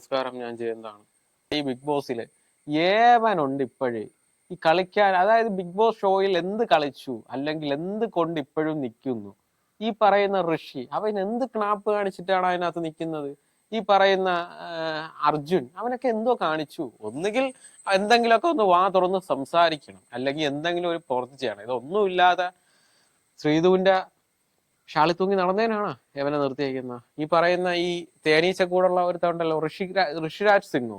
നമസ്കാരം ഞാൻ ജയന്താണ്. ഈ ബിഗ് ബോസിൽ ഏവനുണ്ട് ഇപ്പോഴേ. ഈ കളിക്കാൻ അതായത് ബിഗ് ബോസ് ഷോയിൽ എന്ത് കളിച്ചു അല്ലെങ്കിൽ എന്ത് കൊണ്ട് ഇപ്പോഴും നിൽക്കുന്നു. ഈ പറയുന്ന ഋഷി അവൻ എന്ത് ക്നാപ്പ് കാണിച്ചിട്ടാണ് അതിനകത്ത് നിൽക്കുന്നത്? ഈ പറയുന്ന അർജുൻ അവനൊക്കെ എന്തോ കാണിച്ചു. ഒന്നുകിൽ എന്തെങ്കിലുമൊക്കെ ഒന്ന് വാ തുറന്ന് സംസാരിക്കണം. അല്ലെങ്കിൽ എന്തെങ്കിലും ഒരു പുറത്ത് ചെയ്യണം. ഇതൊന്നുമില്ലാതെ ശ്രീധുവിന്റെ ഷാളി തൂങ്ങി നടന്നതിനാണ് യവനെ നിർത്തിയേക്കുന്ന? ഈ പറയുന്ന ഈ തേനീച്ച കൂടുള്ള ഒരു ഒരുത്തണ്ടല്ലോ ഋഷി ഋഷിരാജ് സിംഗോ.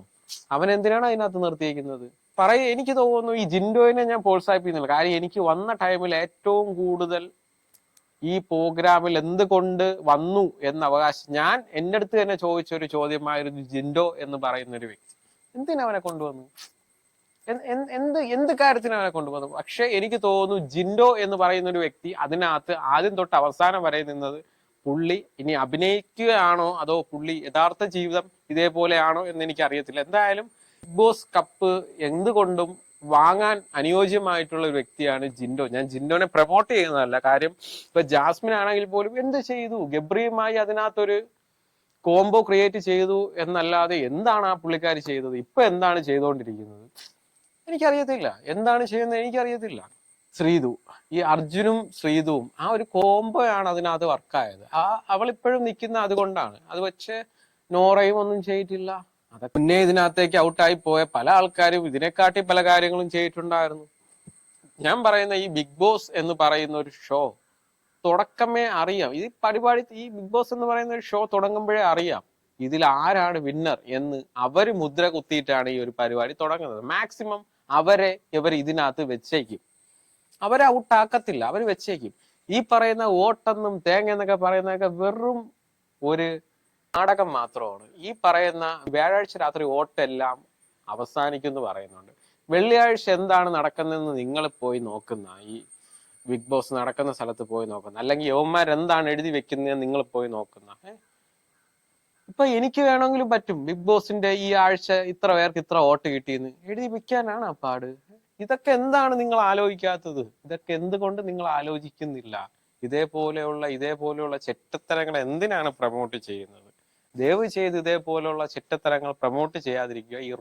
അവൻ എന്തിനാണ് അതിനകത്ത് നിർത്തിയേക്കുന്നത്? പറയ എനിക്ക് തോന്നുന്നു ഈ ജിൻഡോയിനെ ഞാൻ പ്രോത്സാഹിപ്പിക്കുന്നില്ല. കാര്യം എനിക്ക് വന്ന ടൈമിൽ ഏറ്റവും കൂടുതൽ ഈ പ്രോഗ്രാമിൽ എന്തുകൊണ്ട് വന്നു എന്ന അവകാശം ഞാൻ എന്റെ അടുത്ത് തന്നെ ചോദിച്ച ഒരു ചോദ്യമായിരുന്നു ജിൻഡോ എന്ന് പറയുന്ന ഒരു വ്യക്തി. എന്തിനവനെ കൊണ്ടുവന്നു? എന്ത് എന്ത് കാര്യത്തിന് അവനെ കൊണ്ടുപോകുന്നത് പക്ഷെ എനിക്ക് തോന്നുന്നു ജിൻഡോ എന്ന് പറയുന്ന ഒരു വ്യക്തി അതിനകത്ത് ആദ്യം തൊട്ട് അവസാനം വരെ നിന്നത് പുള്ളി ഇനി അഭിനയിക്കുകയാണോ അതോ പുള്ളി യഥാർത്ഥ ജീവിതം ഇതേപോലെയാണോ എന്ന് എനിക്ക് അറിയത്തില്ല എന്തായാലും ബിഗ് ബോസ് കപ്പ് എന്തുകൊണ്ടും വാങ്ങാൻ അനുയോജ്യമായിട്ടുള്ള ഒരു വ്യക്തിയാണ് ജിൻഡോ. ഞാൻ ജിൻഡോനെ പ്രൊമോട്ട് ചെയ്യുന്നതല്ല. കാര്യം ഇപ്പൊ ജാസ്മിൻ ആണെങ്കിൽ പോലും എന്ത് ചെയ്തു? ഗബ്രിയുമായി അതിനകത്തൊരു കോംബോ ക്രിയേറ്റ് ചെയ്തു എന്നല്ലാതെ എന്താണ് ആ പുള്ളിക്കാർ ചെയ്തത്? ഇപ്പൊ എന്താണ് ചെയ്തുകൊണ്ടിരിക്കുന്നത്? എനിക്കറിയത്തില്ല. എന്താണ് ചെയ്യുന്നത് എനിക്കറിയത്തില്ല. ശ്രീതു ഈ അർജുനും ശ്രീതുവും ആ ഒരു കോംബോ ആണ് അതിനകത്ത് വർക്കായത്. ആ അവൾ ഇപ്പോഴും നിൽക്കുന്ന അതുകൊണ്ടാണ്. അത് വെച്ച് നോറയും ഒന്നും ചെയ്തിട്ടില്ല. അത് പിന്നെ ഇതിനകത്തേക്ക് ഔട്ടായി പോയ പല ആൾക്കാരും ഇതിനെക്കാട്ടി പല കാര്യങ്ങളും ചെയ്തിട്ടുണ്ടായിരുന്നു. ഞാൻ പറയുന്ന ഈ ബിഗ് ബോസ് എന്ന് പറയുന്ന ഒരു ഷോ തുടക്കമേ അറിയാം. ഈ പരിപാടി ഈ ബിഗ് ബോസ് എന്ന് പറയുന്ന ഒരു ഷോ തുടങ്ങുമ്പോഴേ അറിയാം. ഇതിൽ ആരാണ് വിന്നർ എന്ന് അവർ മുദ്ര കുത്തിയിട്ടാണ് ഈ ഒരു പരിപാടി തുടങ്ങുന്നത്. മാക്സിമം അവരെ ഇവർ ഇതിനകത്ത് വെച്ചേക്കും. അവരെ ഔട്ടാക്കത്തില്ല അവർ വെച്ചേക്കും. ഈ പറയുന്ന ഓട്ടെന്നും തേങ്ങ എന്നൊക്കെ പറയുന്നതൊക്കെ വെറും ഒരു നാടകം മാത്രമാണ്. ഈ പറയുന്ന വ്യാഴാഴ്ച രാത്രി ഓട്ടെല്ലാം അവസാനിക്കും എന്ന് പറയുന്നുണ്ട്. വെള്ളിയാഴ്ച എന്താണ് നടക്കുന്നതെന്ന് നിങ്ങൾ പോയി നോക്കുന്ന ഈ ബിഗ് ബോസ് നടക്കുന്ന സ്ഥലത്ത് പോയി നോക്കുന്ന അല്ലെങ്കിൽ യവന്മാർ എന്താണ് എഴുതി വെക്കുന്നതെന്ന് നിങ്ങൾ പോയി നോക്കുന്ന? ഇപ്പൊ എനിക്ക് വേണമെങ്കിലും പറ്റും. ബിഗ് ബോസിന്റെ ഈ ആഴ്ച ഇത്ര പേർക്ക് ഇത്ര വോട്ട് കിട്ടിയെന്ന്. എഴുതി വെക്കാനാണ് ആ പാട്. ഇതൊക്കെ എന്താണ് നിങ്ങൾ ആലോചിക്കാത്തത്? ഇതൊക്കെ എന്തുകൊണ്ട് നിങ്ങൾ ആലോചിക്കുന്നില്ല? ഇതേപോലെയുള്ള ഇതേപോലെയുള്ള ചെറ്റത്തരങ്ങൾ എന്തിനാണ് പ്രമോട്ട് ചെയ്യുന്നത്? ദയവ് ചെയ്ത് ഇതേപോലെയുള്ള ചെറ്റത്തരങ്ങൾ പ്രമോട്ട് ചെയ്യാതിരിക്കുക. ഈ